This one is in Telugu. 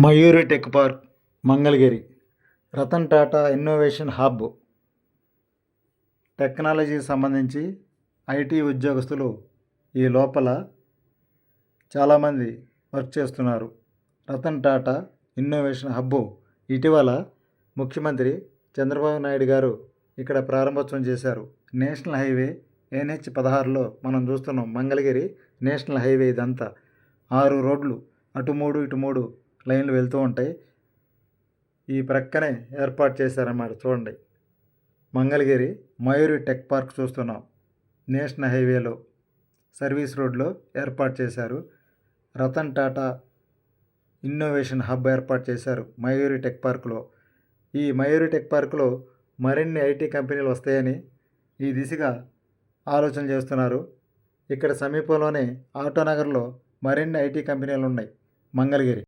Mayuri tech park Mangalagiri. Ratan Tata innovation hub. టెక్నాలజీకి సంబంధించి ఐటీ ఉద్యోగస్తులు ఈ లోపల చాలామంది వర్క్ చేస్తున్నారు. రతన్ టాటా ఇన్నోవేషన్ హబ్ ఇటీవల ముఖ్యమంత్రి చంద్రబాబు నాయుడు గారు ఇక్కడ ప్రారంభోత్సవం చేశారు. నేషనల్ హైవే ఎన్హెచ్ పదహారులో మనం చూస్తున్నాం. మంగళగిరి నేషనల్ హైవే ఇదంతా. ఆరు రోడ్లు. అటు మూడు ఇటు మూడు లైన్లు వెళ్తూ ఉంటాయి. ఈ ప్రక్కనే ఏర్పాటు చేశారన్నమాట చూడండి. మంగళగిరి మయూరి టెక్ పార్క్ చూస్తున్నాం. నేషనల్ హైవేలో సర్వీస్ రోడ్లో ఏర్పాటు చేశారు. రతన్ టాటా ఇన్నోవేషన్ హబ్ ఏర్పాటు చేశారు మయూరి టెక్ పార్క్లో. ఈ మయూరి టెక్ పార్క్లో మరిన్ని ఐటీ కంపెనీలు వస్తాయని ఈ దిశగా ఆలోచన చేస్తున్నారు. ఇక్కడ సమీపంలోనే ఆటోనగర్లో మరిన్ని ఐటీ కంపెనీలు ఉన్నాయి. మంగళగిరి